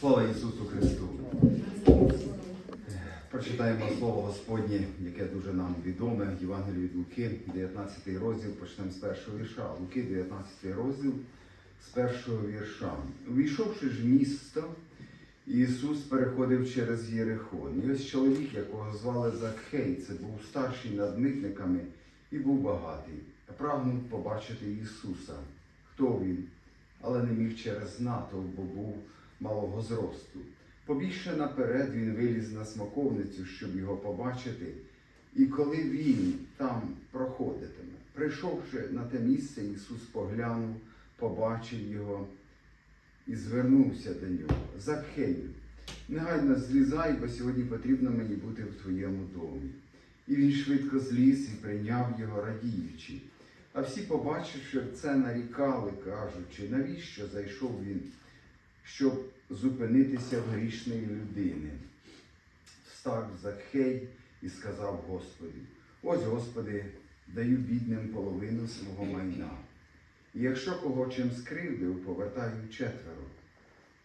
Слава Ісусу Христу! Прочитаємо Слово Господнє, яке дуже нам відоме, Євангелію від Луки, 19 розділ, почнемо з першого вірша. Луки, 19 розділ, з першого вірша. Увійшовши ж в місто, Ісус переходив через Єрихон. І ось чоловік, якого звали Закхей, це був старший над митниками і був багатий. Прагнув побачити Ісуса. Хто він? Але не міг через натовп, бо був малого зросту. Побігши наперед, він виліз на смоковницю, щоб його побачити. І коли він там проходитиме, прийшовши на те місце, Ісус поглянув, побачив його і звернувся до нього. Закхею, негайно злізай, бо сьогодні потрібно мені бути в твоєму домі. І він швидко зліз і прийняв його, радіючи. А всі, побачивши це, нарікали, кажучи, навіщо зайшов він, щоб зупинитися в грішної людини. Встав Закхей і сказав Господі: Ось, Господи, даю бідним половину свого майна. І якщо кого чим скривдив, повертаю четверо.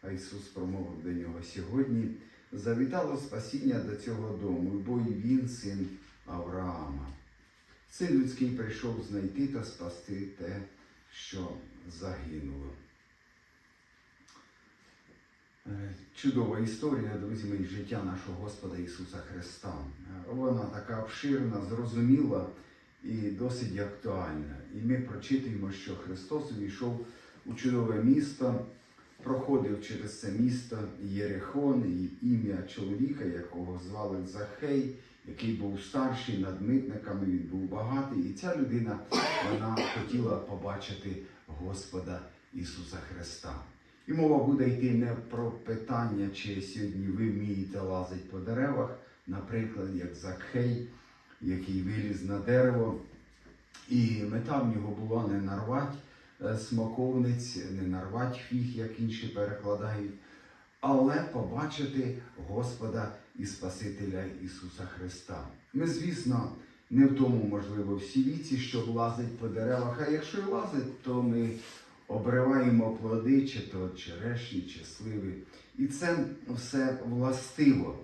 А Ісус промовив до нього сьогодні завітало спасіння до цього дому, бо і він син Авраама. Син людський прийшов знайти та спасти те, що загинуло. Е, Чудова історія, друзі мої, життя нашого Господа Ісуса Христа. Е, Вона така обширна, зрозуміла і досить актуальна. І ми прочитуємо, що Христос увійшов у чудове місто, проходив через це місто Єрихон і ім'я чоловіка, якого звали Захей, який був старший над митниками, він був багатий. І ця людина вона хотіла побачити Господа Ісуса Христа. І мова буде йти не про питання, чи сьогодні ви вмієте лазити по деревах, наприклад, як Закхей, який виліз на дерево. І мета в нього була не нарвати е, смоковниць, не нарвати фіг, як інші перекладають, але побачити Господа і Спасителя Ісуса Христа. Ми, звісно, не в тому, можливо, всі віці, щоб лазить по деревах, а якщо й лазить, то ми обриваємо плоди, чи то черешні, чи сливи. І це все властиво.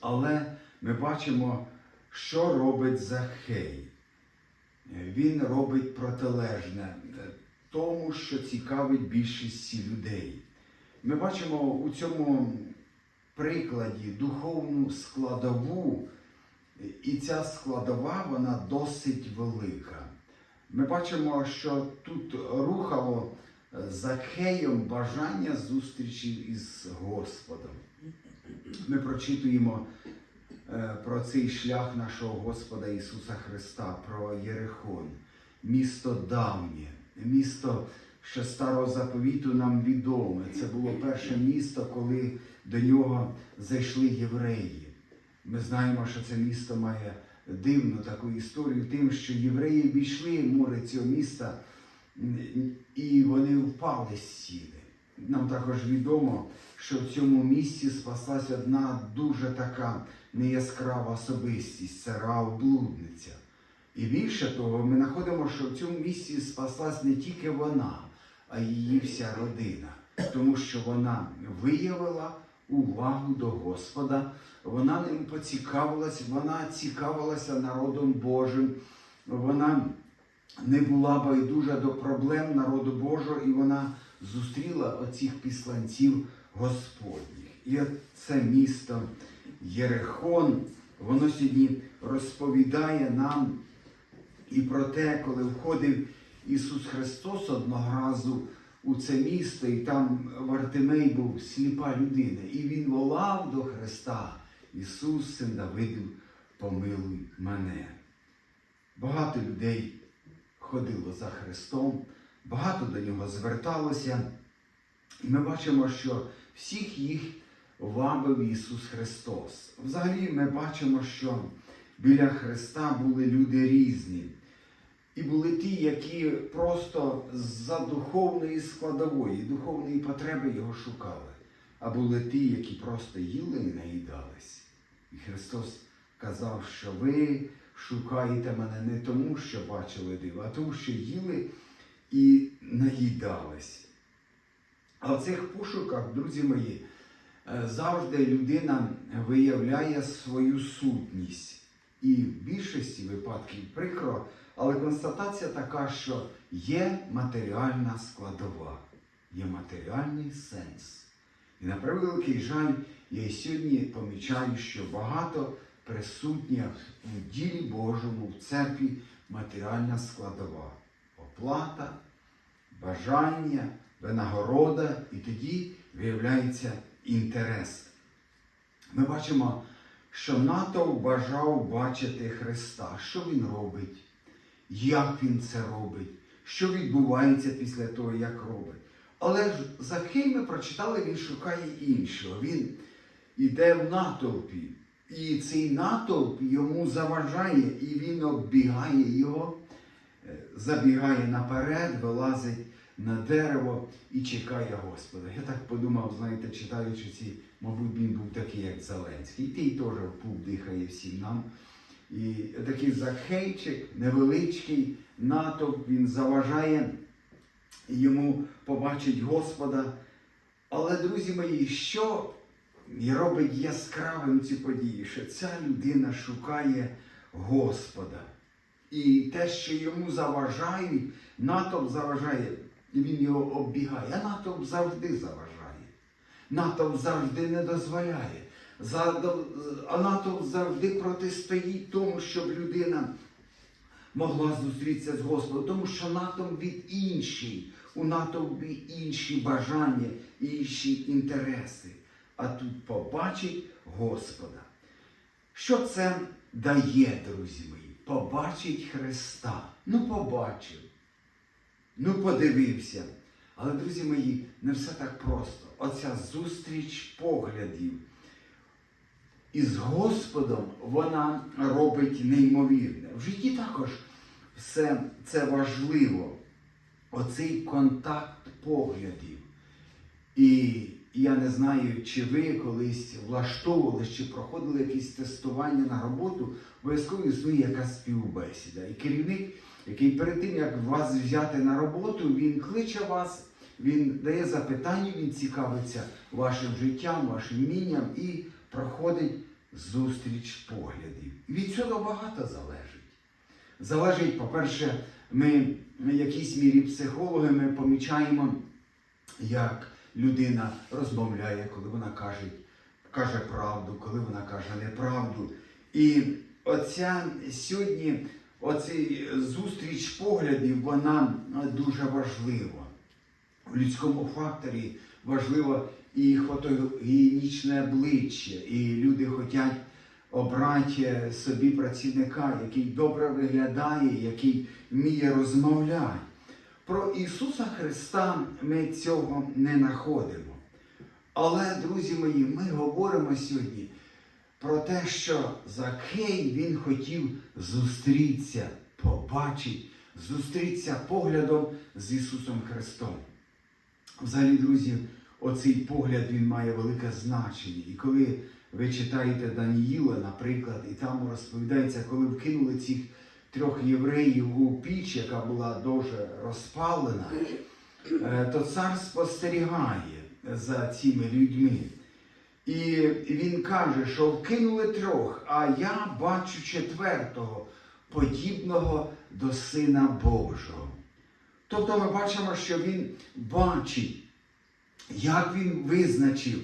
Але ми бачимо, що робить Захей. Він робить протилежне тому, що цікавить більшості людей. Ми бачимо у цьому прикладі духовну складову, і ця складова вона досить велика. Ми бачимо, що тут рухало Закхеєм бажання зустрічі із Господом. Ми прочитуємо е, про цей шлях нашого Господа Ісуса Христа, про Єрихон, місто давнє, місто, що старого заповіту нам відоме. Це було перше місто, коли до нього зайшли євреї. Ми знаємо, що це місто має дивну таку історію, тим, що євреї обійшли море цього міста і вони впали з сіли. Нам також відомо, що в цьому місці спаслась одна дуже така неяскрава особистість це Раав блудниця. І більше того, ми знаходимо, що в цьому місці спаслась не тільки вона, а її вся родина, тому що вона виявила увагу до Господа, вона ним поцікавилась, вона цікавилася народом Божим, вона не була байдужа до проблем народу Божого, і вона зустріла оцих післанців Господніх. І це місто Єрихон, воно сьогодні розповідає нам і про те, коли входив Ісус Христос одного разу у це місто, і там Вартимей був сліпа людина, і він волав до Христа, Ісус, син Давидів, помилуй мене. Багато людей ходило за Христом, багато до нього зверталося. І ми бачимо, що всіх їх вабив Ісус Христос. Взагалі ми бачимо, що біля Христа були люди різні. І були ті, які просто за духовної складової, духовної потреби його шукали. А були ті, які просто їли і наїдались. І Христос казав, що ви шукаєте мене не тому, що бачили диво, а тому, що їли і наїдались. А в цих пошуках, друзі мої, е, завжди людина виявляє свою сутність. І в більшості випадків прикро, але констатація така, що є матеріальна складова, є матеріальний сенс. І на превеликий жаль, я й сьогодні помічаю, що багато присутня в ділі Божому, в церкві матеріальна складова. Оплата, бажання, винагорода, і тоді виявляється інтерес. Ми бачимо, що натовп бажав бачити Христа, що Він робить, як Він це робить, що відбувається після того, як робить. Але ж Захей ми прочитали, він шукає іншого. Він іде в натовпі. І цей натовп йому заважає, і він оббігає його, е, забігає наперед, вилазить на дерево і чекає Господа. Я так подумав, знаєте, читаючи ці, мабуть, він був такий, як Зеленський. І той теж в пуп дихає всім нам. І такий захейчик, невеличкий натовп, він заважає йому побачить Господа. Але, друзі мої, що робить яскравим ці події, що ця людина шукає Господа. І те, що йому заважають, натовп заважає, і він його оббігає. А натовп завжди заважає. Натовп завжди не дозволяє. За- А натовп завжди протистоїть тому, щоб людина могла зустрітися з Господом, тому що натовп від інший, у натовпі інші бажання, інші інтереси. А тут побачить Господа. Що це дає, друзі мої? Побачить Христа. Ну, побачив. Ну, подивився. Але, друзі мої, не все так просто. Оця зустріч поглядів із Господом вона робить неймовірне. В житті також все це важливо. Оцей контакт поглядів. І я не знаю, чи ви колись влаштовували, чи проходили якісь тестування на роботу, обов'язково існує якась співбесіда. І керівник, який перед тим, як вас взяти на роботу, він кличе вас, він дає запитання, він цікавиться вашим життям, вашим вмінням і проходить зустріч поглядів. Від цього багато залежить. Залежить, по-перше, ми в якійсь мірі психологи ми помічаємо, як людина розмовляє, коли вона каже, каже правду, коли вона каже неправду. І оця сьогодні оцей зустріч поглядів, вона дуже важлива. У людському факторі важливо і фотогенічне обличчя, і люди хочуть обрати собі працівника, який добре виглядає, який вміє розмовляти. Про Ісуса Христа ми цього не знаходимо. Але, друзі мої, ми говоримо сьогодні про те, що Закхей він хотів зустрітися, побачити, зустрітися поглядом з Ісусом Христом. Взагалі, друзі, оцей погляд він має велике значення. І коли ви читаєте Даніїла, наприклад, і там розповідається, коли вкинули цих трьох євреїв у піч, яка була дуже розпалена, е, то цар спостерігає за цими людьми. І він каже, що вкинули трьох, а я бачу четвертого, подібного до Сина Божого. Тобто ми бачимо, що він бачить, як він визначив,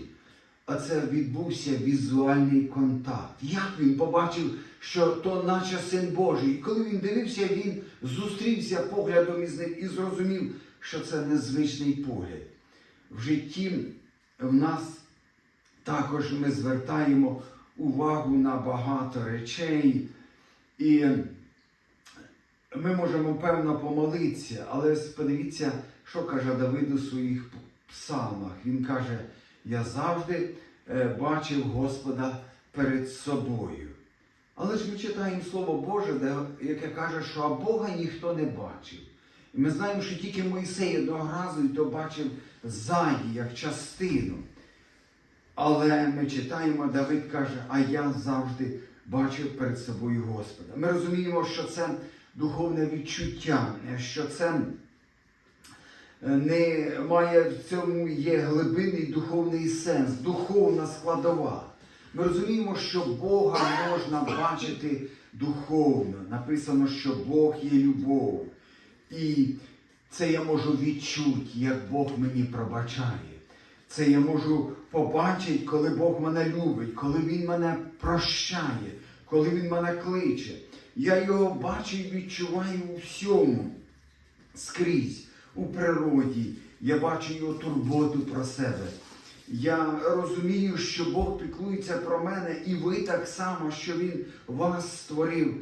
а це відбувся візуальний контакт. Як він побачив, що то наче син Божий. І коли він дивився, він зустрівся поглядом із ним і зрозумів, що це незвичний погляд. В житті в нас також ми звертаємо увагу на багато речей. І ми можемо певно помолитися, але подивіться, що каже Давид у своїх псалмах. Він каже, я завжди е, бачив Господа перед собою. Але ж ми читаємо Слово Боже, яке каже, що а Бога ніхто не бачив. І ми знаємо, що тільки Мойсей одного разу і то бачив ззаді, як частину. Але ми читаємо, Давид каже, а я завжди бачив перед собою Господа. Ми розуміємо, що це духовне відчуття, що це не має в цьому є глибинний духовний сенс, духовна складова. Ми розуміємо, що Бога можна бачити духовно. Написано, що Бог є любов. І це я можу відчути, як Бог мені пробачає. Це я можу побачити, коли Бог мене любить, коли Він мене прощає, коли Він мене кличе. Я його бачу і відчуваю у всьому скрізь, у природі. Я бачу його турботу про себе. Я розумію, що Бог піклується про мене, і ви так само, що Він вас створив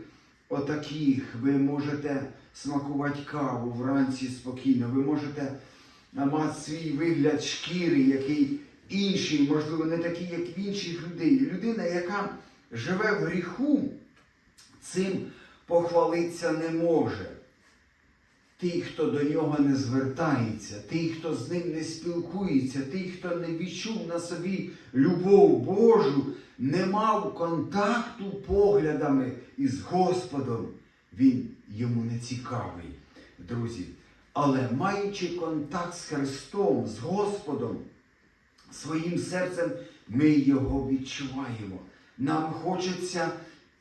отаких. Ви можете смакувати каву вранці спокійно, ви можете мати свій вигляд шкіри, який інший, можливо, не такий, як в інших людей. Людина, яка живе в гріху, цим похвалитися не може. Ті, хто до нього не звертається, ті, хто з ним не спілкується, ті, хто не відчув на собі любов Божу, не мав контакту поглядами із Господом, він йому не цікавий, друзі. Але маючи контакт з Христом, з Господом, своїм серцем, ми його відчуваємо. Нам хочеться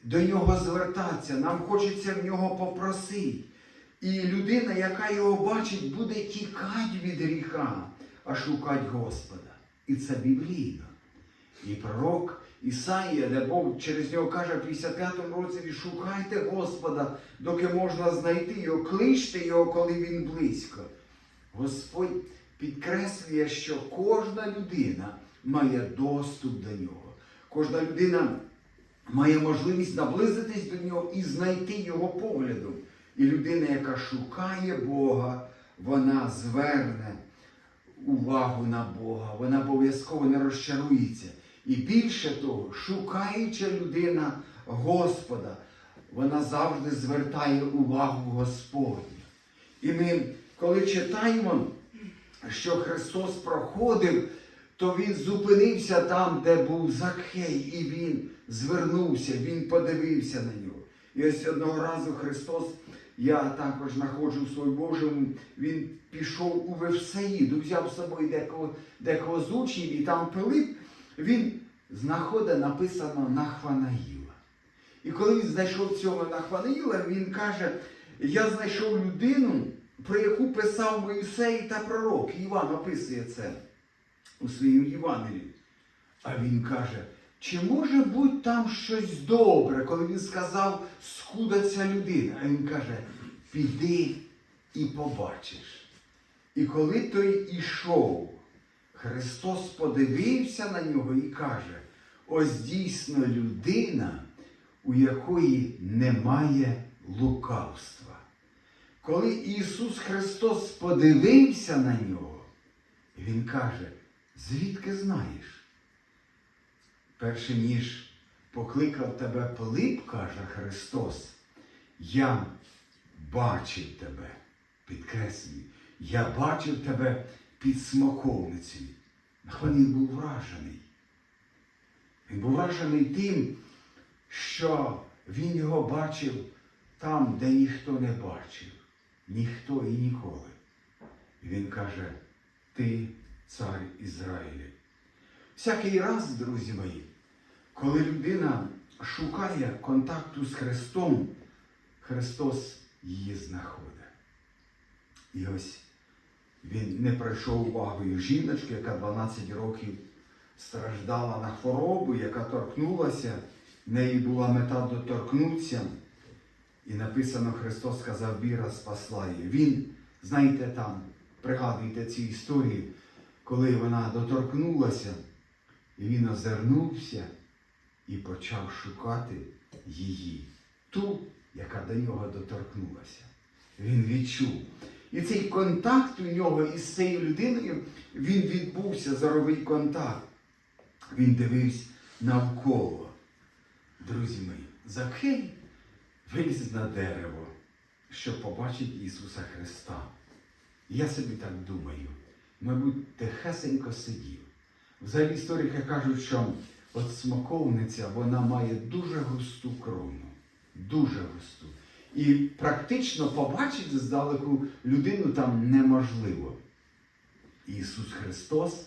до нього звертатися, нам хочеться в нього попросити. І людина, яка його бачить, буде тікати від гріха, а шукати Господа. І це біблійно. І пророк Ісаїя, де Бог через нього каже в 55-му році, шукайте Господа, доки можна знайти його, кличте його, коли він близько. Господь підкреслює, що кожна людина має доступ до нього. Кожна людина має можливість наблизитись до нього і знайти його поглядом. І людина, яка шукає Бога, вона зверне увагу на Бога, вона обов'язково не розчарується. І більше того, шукаюча людина Господа, вона завжди звертає увагу Господню. І ми, коли читаємо, що Христос проходив, то Він зупинився там, де був Закхей, і Він звернувся, Він подивився на нього. І ось одного разу Христос, я також знаходжу Слові Божому, Він пішов у Вевсаїду, взяв з собою декого, декого з учнів, і там Пилип, він знаходить написано Нахванаїла. І коли він знайшов цього Нахванаїла, він каже, я знайшов людину, про яку писав Моїсей та пророк. Іван описує це у своїм Євангелії. А він каже, чи може бути там щось добре, коли він сказав, скуда ця людина? А він каже, піди і побачиш. І коли той ішов, Христос подивився на нього і каже, ось дійсно людина, у якої немає лукавства. Коли Ісус Христос подивився на нього, Він каже, звідки знаєш? Перше ніж покликав тебе Пилип, каже Христос, я бачив тебе, підкреслюю, я бачив тебе під смоковницею. Він був вражений. Він був вражений тим, що він його бачив там, де ніхто не бачив, ніхто і ніколи. І він каже, ти цар Ізраїля. Всякий раз, друзі мої, коли людина шукає контакту з Христом, Христос її знаходить. І ось він не пройшов увагою жіночки, яка 12 років страждала на хворобу, яка торкнулася, в неї була мета доторкнутися. І написано, Христос сказав, віра спасла її. Він, знаєте, там, пригадуйте ці історії, коли вона доторкнулася, і він озирнувся і почав шукати її, ту, яка до нього доторкнулася. Він відчув. І цей контакт у нього із цією людиною, він відбувся, зоровий контакт. Він дивився навколо. Друзі мої, Закхей виліз на дерево, щоб побачити Ісуса Христа. Я собі так думаю, мабуть, тихесенько сидів. Взагалі історики кажуть, що от смоковниця вона має дуже густу крону, дуже густу. І практично побачити здалеку людину там неможливо. Ісус Христос.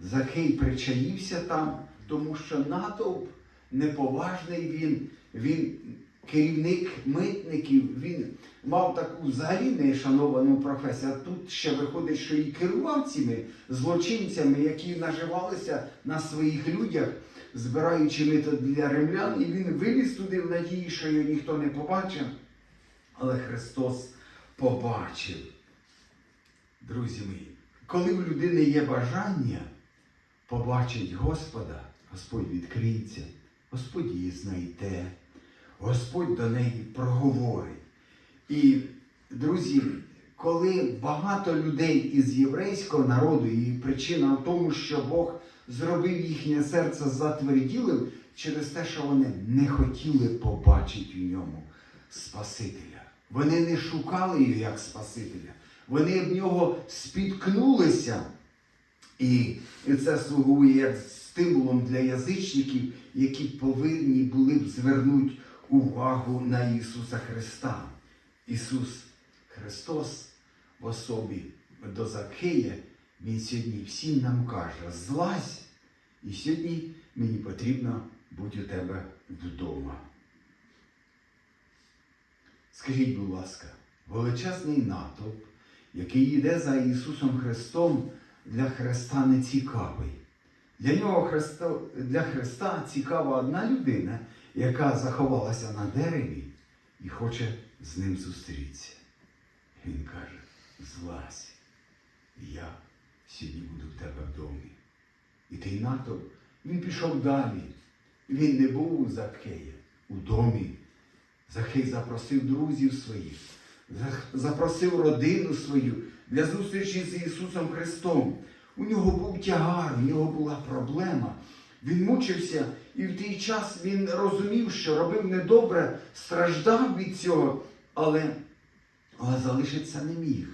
Захей причаївся там, тому що натовп неповажний він, він керівник митників, він мав таку взагалі нешановану професію. А тут ще виходить, що і керував цими злочинцями, які наживалися на своїх людях, збираючи мито для римлян, і він виліз туди в надії, що його ніхто не побачив. Але Христос побачив. Друзі мої, коли в людини є бажання побачить Господа, Господь відкриється, Господь її знайде, Господь до неї проговорить. І, друзі, коли багато людей із єврейського народу, і причина в тому, що Бог зробив їхнє серце затверділим через те, що вони не хотіли побачити в ньому Спасителя. Вони не шукали його як Спасителя. Вони в нього спіткнулися. І це слугує як стимулом для язичників, які повинні були б звернути увагу на Ісуса Христа. Ісус Христос в особі до Закея, Він сьогодні всім нам каже, злазь, і сьогодні мені потрібно бути у тебе вдома. Скажіть, будь ласка, величезний натовп, який йде за Ісусом Христом, для Христа не цікавий. Для нього Христа, для Христа цікава одна людина, яка заховалася на дереві і хоче з ним зустрітися. Він каже: злазь, я сьогодні буду в тебе в домі. І той натовп, він пішов далі. Він не був у Закея, у домі. Захей запросив друзів своїх, запросив родину свою для зустрічі з Ісусом Христом. У нього був тягар, у нього була проблема. Він мучився, і в той час він розумів, що робив недобре, страждав від цього, але, але залишитися не міг.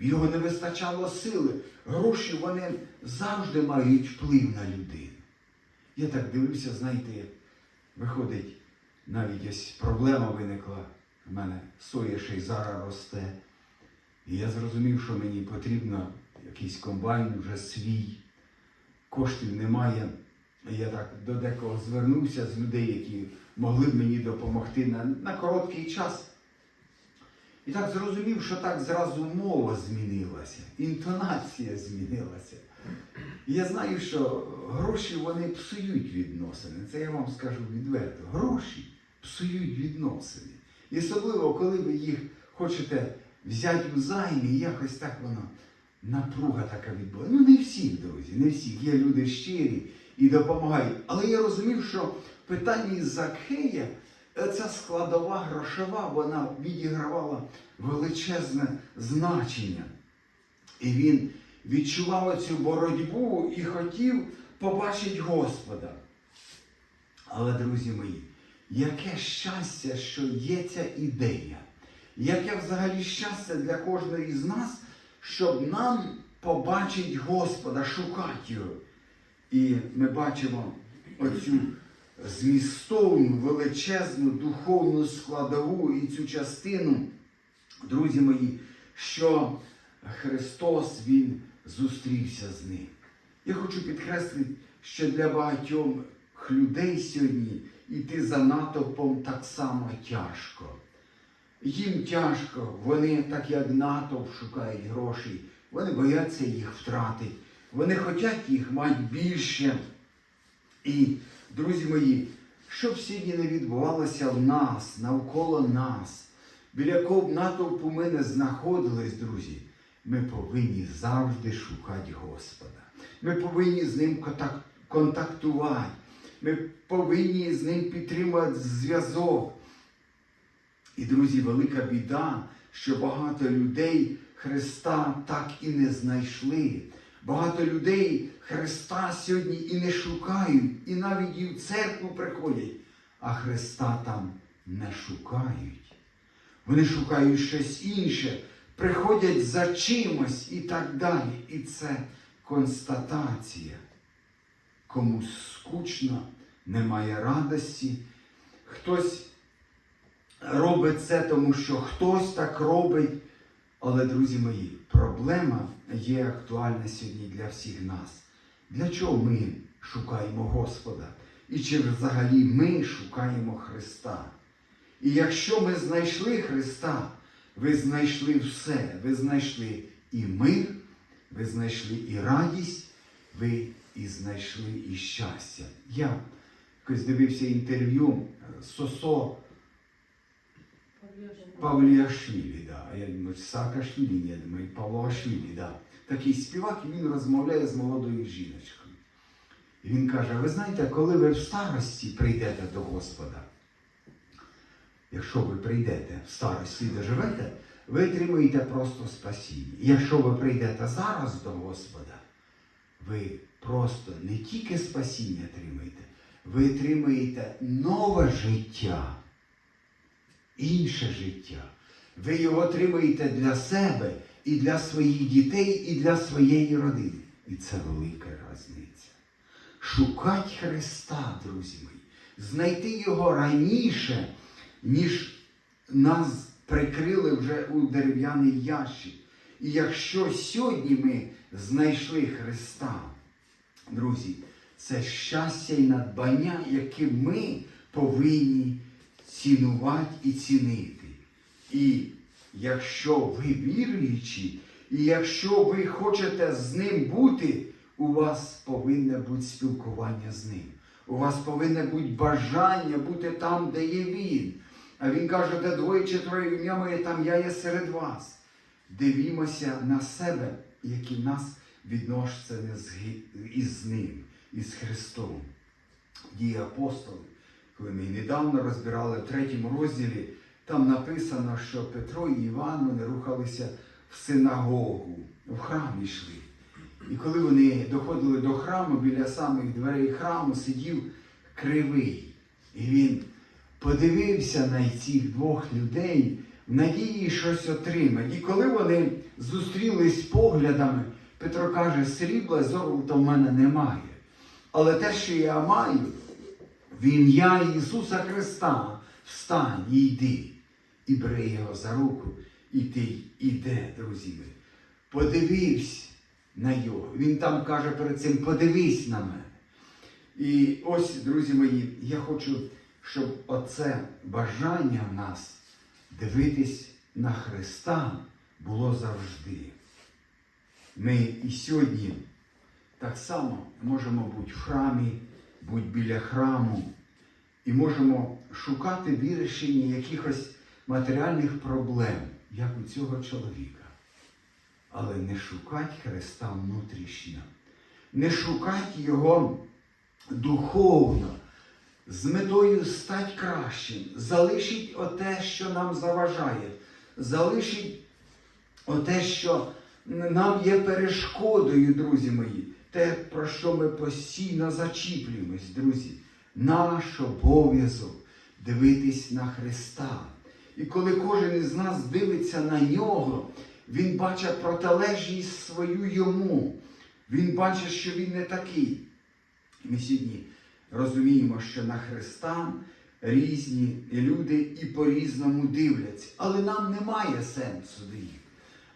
В його не вистачало сили. Гроші вони завжди мають вплив на людину. Я так дивлюся, знаєте, виходить, навіть ось проблема виникла. У мене соя ще й зараз росте. І я зрозумів, що мені потрібно якийсь комбайн вже свій, коштів немає. Я так до декого звернувся з людей, які могли б мені допомогти на, на короткий час. І так зрозумів, що так зразу мова змінилася, інтонація змінилася. Я знаю, що гроші вони псують відносини. Це я вам скажу відверто. Гроші псують відносини. І особливо, коли ви їх хочете взяти у займі, якось так воно напруга така відбувається. Ну, не всіх, друзі, не всіх. Є люди щирі і допомагають. Але я розумів, що в питанні Закхея ця складова грошова, вона відігравала величезне значення. І він відчував цю боротьбу і хотів побачити Господа. Але, друзі мої, яке щастя, що є ця ідея, яке взагалі щастя для кожної з нас, щоб нам побачити Господа, шукати його. І ми бачимо оцю змістовну, величезну духовну складову і цю частину, друзі мої, що Христос Він зустрівся з ним. Я хочу підкреслити, що для багатьох людей сьогодні йти за натовпом так само тяжко. Їм тяжко, вони, так як натовп, шукають грошей, вони бояться їх втратити, вони хочуть їх мати більше. І, друзі мої, що б сьогодні не відбувалося в нас, навколо нас, біля якого б натовпу ми не знаходились, друзі, ми повинні завжди шукати Господа. Ми повинні з ним контактувати. Ми повинні з ним підтримувати зв'язок. І, друзі, велика біда, що багато людей Христа так і не знайшли. Багато людей Христа сьогодні і не шукають, і навіть і в церкву приходять, а Христа там не шукають. Вони шукають щось інше, приходять за чимось і так далі. І це констатація. Комусь скучно, немає радості. Хтось робить це, тому що хтось так робить. Але, друзі мої, проблема є актуальне сьогодні для всіх нас. Для чого ми шукаємо Господа? І чи взагалі ми шукаємо Христа? І якщо ми знайшли Христа, ви знайшли все. Ви знайшли і мир, ви знайшли і радість, ви і знайшли і щастя. Я якось дивився інтерв'ю Сосо Павліашвілі, да. я думаю, Саакашвілі, я думаю, Павлоашвілі, да. Такий співак, і він розмовляє з молодою жіночкою. І він каже: ви знаєте, коли ви в старості прийдете до Господа, якщо ви прийдете в старості і доживете, ви отримуєте просто спасіння. І якщо ви прийдете зараз до Господа, ви просто не тільки спасіння отримаєте, ви отримаєте нове життя інше життя. Ви його отримаєте для себе і для своїх дітей, і для своєї родини. І це велика різниця. Шукати Христа, друзі мої, знайти його раніше, ніж нас прикрили вже у дерев'яний ящик. І якщо сьогодні ми знайшли Христа, друзі, це щастя і надбання, яке ми повинні цінувати і цінити. І якщо ви віруючі, і якщо ви хочете з ним бути, у вас повинне бути спілкування з ним. У вас повинне бути бажання бути там, де є він. А він каже, де двоє чи троє ім'я моє, там я є серед вас. Дивімося на себе, які нас відносини з із ним, із Христом. Дії апостолів, коли ми недавно розбирали в третьому розділі, там написано, що Петро і Іван вони рухалися в синагогу, в храм йшли. І коли вони доходили до храму, біля самих дверей храму сидів кривий. І він подивився на цих двох людей в надії щось отримати. І коли вони зустрілись поглядами, Петро каже, срібла золота в мене немає. Але те, що я маю, в ім'я Ісуса Христа встань і йди. І бере його за руку, і ти іде, друзі мої. Подивився на його. Він там каже перед цим, подивись на мене. І ось, друзі мої, я хочу, щоб оце бажання в нас дивитись на Христа було завжди. Ми і сьогодні так само можемо бути в храмі, бути біля храму, і можемо шукати вирішення якихось матеріальних проблем, як у цього чоловіка. Але не шукати Христа внутрішньо, не шукати Його духовно, з метою стати кращим, залишить оте, що нам заважає, залишить оте, що нам є перешкодою, друзі мої, те, про що ми постійно зачіплюємось, друзі. Наш обов'язок дивитись на Христа. І коли кожен із нас дивиться на нього, він бачить протилежність свою йому. Він бачить, що він не такий. Ми сьогодні розуміємо, що на Христа різні люди і по-різному дивляться. Але нам немає сенсу дивитися.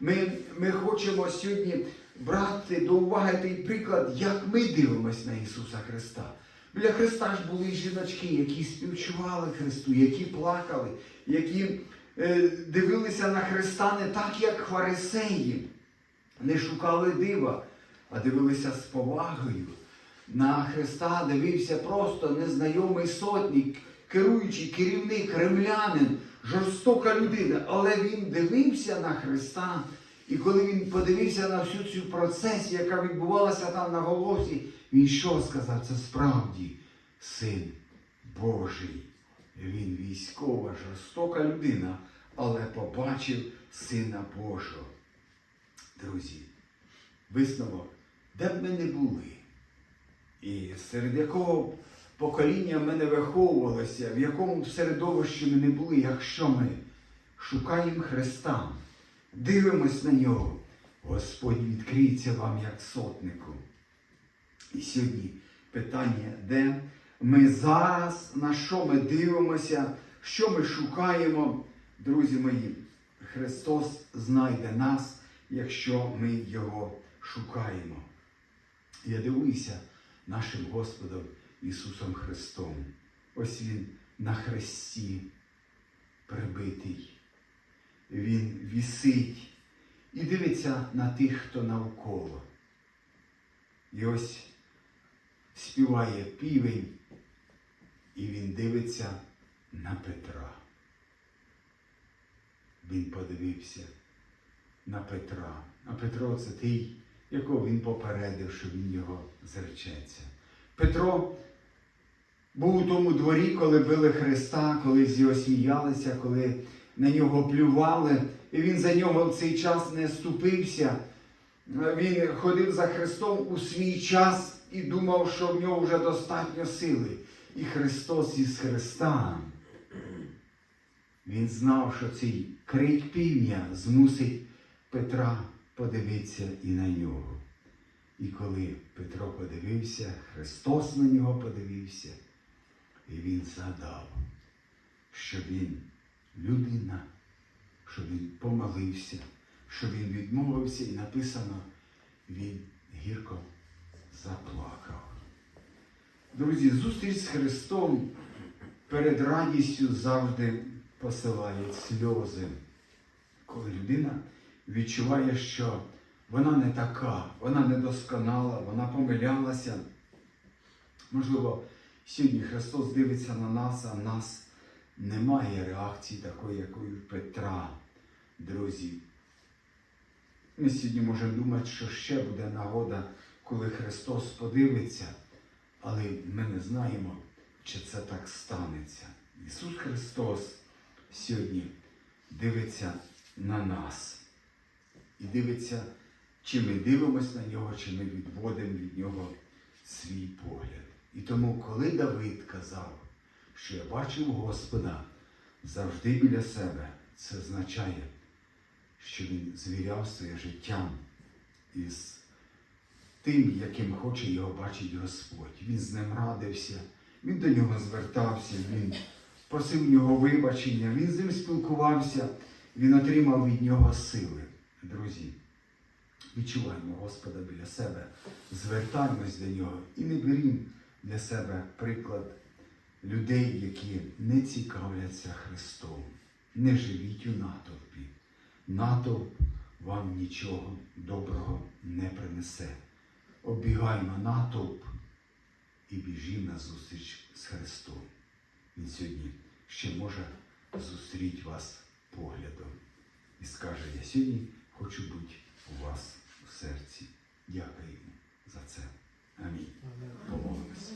Ми, ми хочемо сьогодні брати до уваги той приклад, як ми дивимося на Ісуса Христа. Біля Христа ж були жіночки, які співчували Христу, які плакали, які е, дивилися на Христа не так, як фарисеї, не шукали дива, а дивилися з повагою. На Христа дивився просто незнайомий сотник, керуючий керівник, римлянин, жорстока людина. Але він дивився на Христа. І коли він подивився на всю цю процесію, яка відбувалася там на Голгофі, він що сказав? Це справді син Божий. Він військова, жорстока людина, але побачив Сина Божого. Друзі, висновок, де б ми не були, і серед якого покоління ми не виховувалися, в якому середовищі ми не були, якщо ми шукаємо Христа, дивимось на нього, Господь відкриється вам як сотнику. І сьогодні питання, де ми зараз, на що ми дивимося, що ми шукаємо, друзі мої, Христос знайде нас якщо ми його шукаємо. Я дивуюся нашим Господом Ісусом Христом. Ось Він на хресті прибитий. Він вісить і дивиться на тих, хто навколо. І ось співає півень, і він дивиться на Петра. Він подивився на Петра. А Петро це той, якого він попередив, що він його зречеться. Петро був у тому дворі, коли били Христа, коли з його сміялися, коли на нього плювали, і він за нього в цей час не ступився. Він ходив за Христом у свій час і думав, що в нього вже достатньо сили. І Христос із Христа. Він знав, що цей крик півня змусить Петра подивитися і на нього. І коли Петро подивився, Христос на нього подивився, і він згадав, що він людина, що він помолився, що він відмовився, і написано, він гірко заплакав. Друзі, зустріч з Христом перед радістю завжди посилають сльози, коли людина відчуває, що вона не така, вона недосконала, вона помилялася. Можливо, сьогодні Христос дивиться на нас, а нас немає реакції такої, якої в Петра, друзі. Ми сьогодні можемо думати, що ще буде нагода, коли Христос подивиться, але ми не знаємо, чи це так станеться. Ісус Христос сьогодні дивиться на нас і дивиться, чи ми дивимося на нього, чи ми відводимо від нього свій погляд. І тому, коли Давид казав, що я бачив Господа завжди біля себе, це означає, що він звіряв своє життя із тим, яким хоче його бачити Господь. Він з ним радився, він до нього звертався, він просив нього вибачення, він з ним спілкувався, він отримав від нього сили. Друзі, відчуваємо Господа біля себе, звертаємось до нього і не берімо для себе приклад людей, які не цікавляться Христом. Не живіть у натовпі. Натовп вам нічого доброго не принесе. Оббігаймо натовп і біжімо на зустріч з Христом. Він сьогодні ще може зустріти вас поглядом і скаже: Я сьогодні хочу бути у вас у серці. Дякую за це. Амінь. Помолимось.